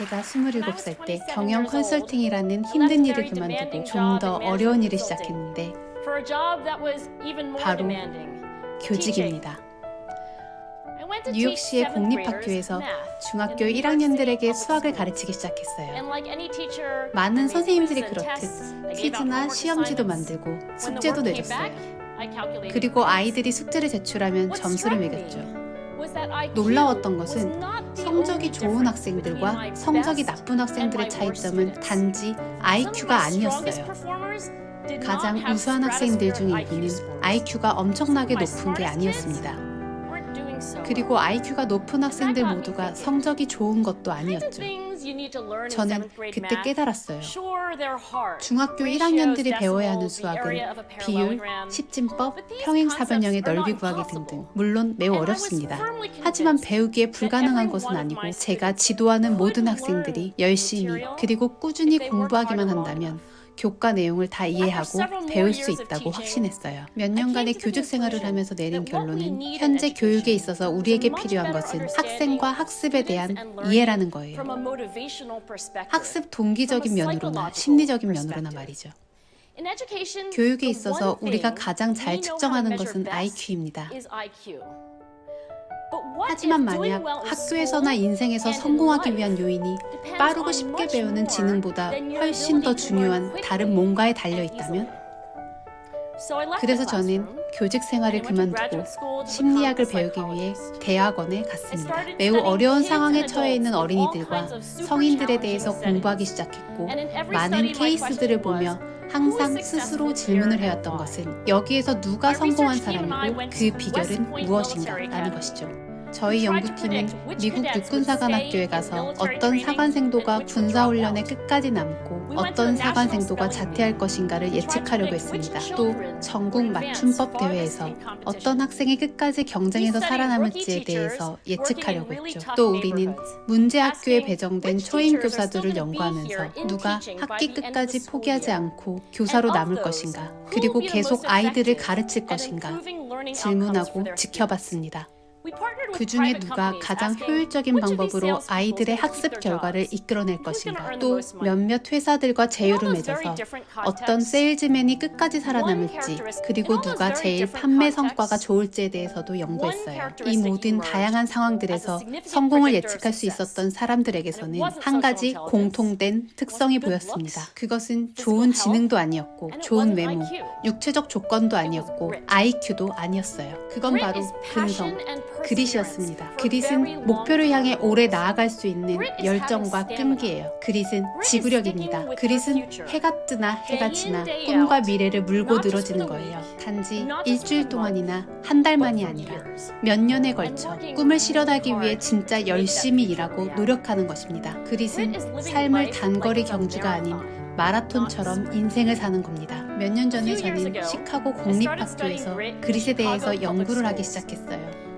제가 27살 때 경영 컨설팅이라는 힘든 일을 그만두고 좀 더 어려운 일을 시작했는데 바로 교직입니다. 뉴욕시의 공립학교에서 중학교 1학년들에게 수학을 가르치기 시작했어요. 많은 선생님들이 그렇듯 퀴즈나 시험지도 만들고 숙제도 내줬어요. 그리고 아이들이 숙제를 제출하면 점수를 매겼죠. 놀라웠던 것은 성적이 좋은 학생들과 성적이 나쁜 학생들의 차이점은 단지 IQ가 아니었어요. 가장 우수한 학생들 중 일부는 IQ가 엄청나게 높은 게 아니었습니다. 그리고 IQ가 높은 학생들 모두가 성적이 좋은 것도 아니었죠. 저는 그때 깨달았어요. 중학교 1학년들이 배워야 하는 수학은 비율, 십진법, 평행사변형의 넓이 구하기 등등 물론 매우 어렵습니다. 하지만 배우기에 불가능한 것은 아니고 제가 지도하는 모든 학생들이 열심히 그리고 꾸준히 공부하기만 한다면 교과 내용을 다 이해하고 배울 수 있다고 확신했어요. 몇 년간의 교직 생활을 하면서 내린 결론은 현재 교육에 있어서 우리에게 필요한 것은 학생과 학습에 대한 이해라는 거예요. 학습 동기적인 면으로나 심리적인 면으로나 말이죠. 교육에 있어서 우리가 가장 잘 측정하는 것은 IQ입니다. 하지만 만약 학교에서나 인생에서 성공하기 위한 요인이 빠르고 쉽게 배우는 지능보다 훨씬 더 중요한 다른 뭔가에 달려 있다면? 그래서 저는 교직 생활을 그만두고 심리학을 배우기 위해 대학원에 갔습니다. 매우 어려운 상황에 처해 있는 어린이들과 성인들에 대해서 공부하기 시작했고 많은 케이스들을 보며 항상 스스로 질문을 해왔던 것은 여기에서 누가 성공한 사람이고 그 비결은 무엇인가 라는 것이죠. 저희 연구팀은 미국 육군사관학교에 가서 어떤 사관생도가 군사훈련에 끝까지 남고 어떤 사관생도가 자퇴할 것인가를 예측하려고 했습니다. 또 전국 맞춤법 대회에서 어떤 학생이 끝까지 경쟁에서 살아남을지에 대해서 예측하려고 했죠. 또 우리는 문제학교에 배정된 초임 교사들을 연구하면서 누가 학기 끝까지 포기하지 않고 교사로 남을 것인가, 그리고 계속 아이들을 가르칠 것인가? 질문하고 지켜봤습니다. 그 중에 누가 가장 효율적인 방법으로 아이들의 학습 결과를 이끌어낼 것인가, 또 몇몇 회사들과 제휴를 맺어서 어떤 세일즈맨이 끝까지 살아남을지, 그리고 누가 제일 판매 성과가 좋을지에 대해서도 연구했어요. 이 모든 다양한 상황들에서 성공을 예측할 수 있었던 사람들에게서는 한 가지 공통된 특성이 보였습니다. 그것은 좋은 지능도 아니었고, 좋은 외모, 육체적 조건도 아니었고, IQ도 아니었어요. 그건 바로 근성, 그릿이었습니다. 그릿은 목표를 향해 오래 나아갈 수 있는 열정과 끈기예요. 그릿은 지구력입니다. 그릿은 해가 뜨나 해가 지나 꿈과 미래를 물고 늘어지는 거예요. 단지 일주일 동안이나 한 달만이 아니라 몇 년에 걸쳐 꿈을 실현하기 위해 진짜 열심히 일하고 노력하는 것입니다. 그릿은 삶을 단거리 경주가 아닌 마라톤처럼 인생을 사는 겁니다. 몇 년 전에 저는 시카고 공립학교에서 그릿에 대해서 연구를 하기 시작했어요.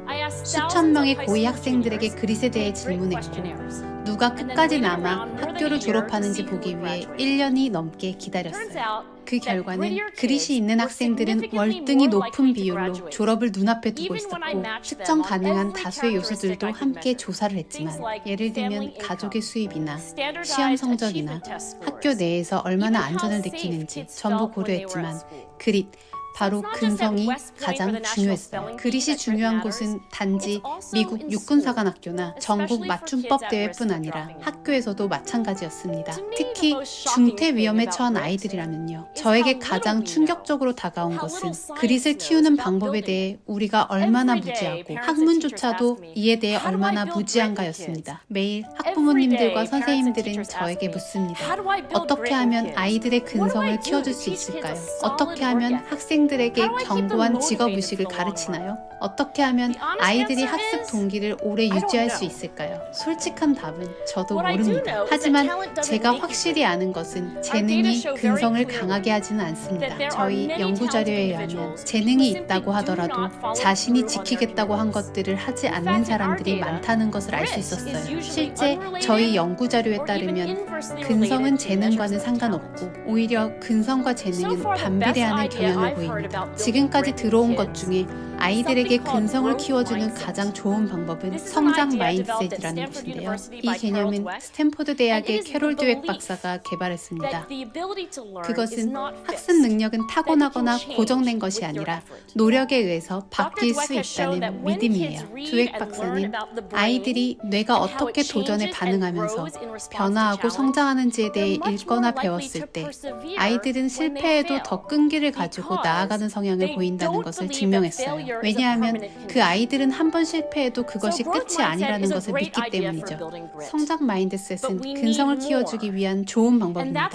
수천 명의 고위 학생들에게 그릿에 대해 질문했고 누가 끝까지 남아 학교를 졸업하는지 보기 위해 1년이 넘게 기다렸어요. 그 결과는 그릿이 있는 학생들은 월등히 높은 비율로 졸업을 눈앞에 두고 있었고 측정 가능한 다수의 요소들도 함께 조사를 했지만 예를 들면 가족의 수입이나 시험 성적이나 학교 내에서 얼마나 안전을 느끼는지 전부 고려했지만 그릿 바로 근성이 가장 중요했어요. 그릿이 중요한 곳은 단지 미국 육군사관학교나 전국 맞춤법 대회뿐 아니라 학교에서도 마찬가지였습니다. 특히 중퇴 위험에 처한 아이들이라면요. 저에게 가장 충격적으로 다가온 것은 그릿을 키우는 방법에 대해 우리가 얼마나 무지하고 학문조차도 이에 대해 얼마나 무지한가였습니다. 매일 학부모님들과 선생님들은 저에게 묻습니다. 어떻게 하면 아이들의 근성을 키워줄 수 있을까요? 어떻게 하면 학생 학생들에게 견고한 직업 의식을 가르치나요? 어떻게 하면 아이들이 학습 동기를 오래 유지할 수 있을까요? 솔직한 답은 저도 모릅니다. 하지만 제가 확실히 아는 것은 재능이 근성을 강하게 하지는 않습니다. 저희 연구 자료에 의하면 재능이 있다고 하더라도 자신이 지키겠다고 한 것들을 하지 않는 사람들이 많다는 것을 알 수 있었어요. 실제 저희 연구 자료에 따르면 근성은 재능과는 상관없고 오히려 근성과 재능은 반비례하는 경향을 보입니다. 지금까지 들어온 것 중에 아이들에게 근성을 키워주는 가장 좋은 방법은 성장 마인드셋이라는 것인데요. 이 개념은 스탠포드 대학의 캐롤 드웩 박사가 개발했습니다. 그것은 학습 능력은 타고나거나 고정된 것이 아니라 노력에 의해서 바뀔 수 있다는 믿음이에요. 드웩 박사는 아이들이 뇌가 어떻게 도전에 반응하면서 변화하고 성장하는지에 대해 읽거나 배웠을 때 아이들은 실패에도 더 끈기를 가지고 나아가는 성향을 보인다는 것을 증명했어요. 왜냐하면 그 아이들은 한 번 실패해도 그것이 끝이 아니라는 것을 믿기 때문이죠. 성장 마인드셋은 근성을 키워주기 위한 좋은 방법입니다.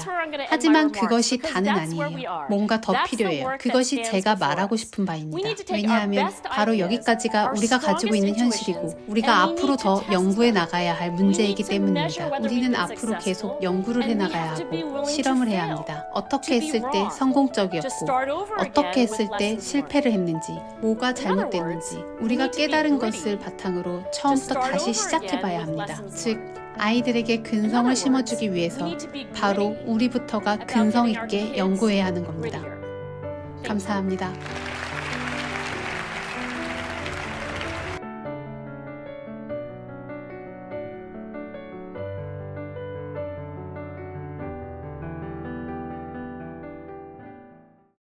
하지만 그것이 다는 아니에요. 뭔가 더 필요해요. 그것이 제가 말하고 싶은 바입니다. 왜냐하면 바로 여기까지가 우리가 가지고 있는 현실이고 우리가 앞으로 더 연구해 나가야 할 문제이기 때문입니다. 우리는 앞으로 계속 연구를 해 나가야 하고 실험을 해야 합니다. 어떻게 했을 때 성공적이었고 어떻게 했을 때 실패를 했는지 뭐가 잘못됐는지 우리가 깨달은 것을 바탕으로 처음부터 다시 시작해 봐야 합니다. 즉 아이들에게 근성을 심어주기 위해서 바로 우리부터가 근성 있게 연구해야 하는 겁니다. 감사합니다.